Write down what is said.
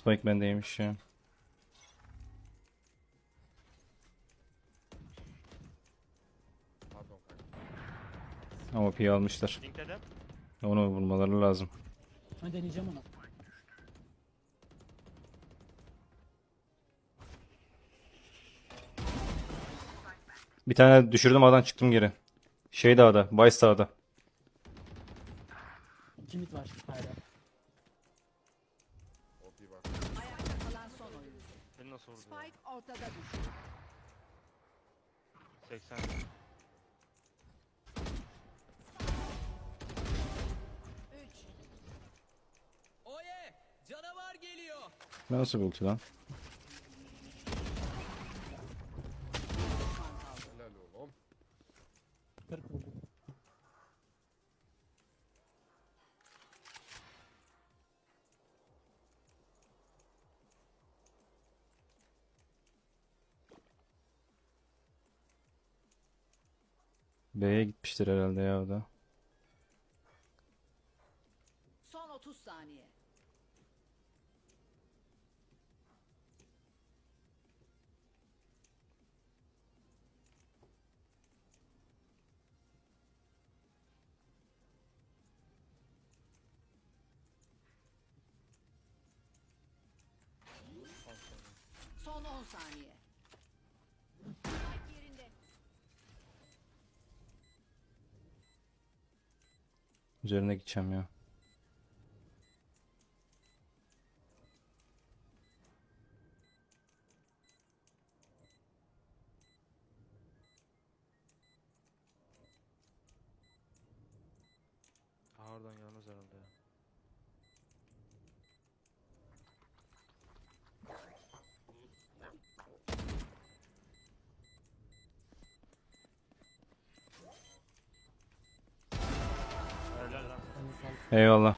Spike bendeymiş ya. Ama P'yi almışlar. Linkledim. Onu vurmaları lazım. Ben deneyeceğim onu. Bir tane düşürdüm aradan çıktım geri. Şey dağda, Vice dağda. İki mid var hala. OP var. Ayakta kalan son oyuncu. Beni nasıl vurdu? ya? Spike ortada düştü. 80. Üç. Oye! Canavar geliyor. Nasıl ulti lan? Helal oğlum. 40 vurdum. B'ye gitmiştir herhalde ya o da. Son 30 saniye. Son 10 saniye. Üzerine gideceğim ya. Ağırdan gelmez herhalde ya. Helal lan. Elini sağlık. Eyvallah.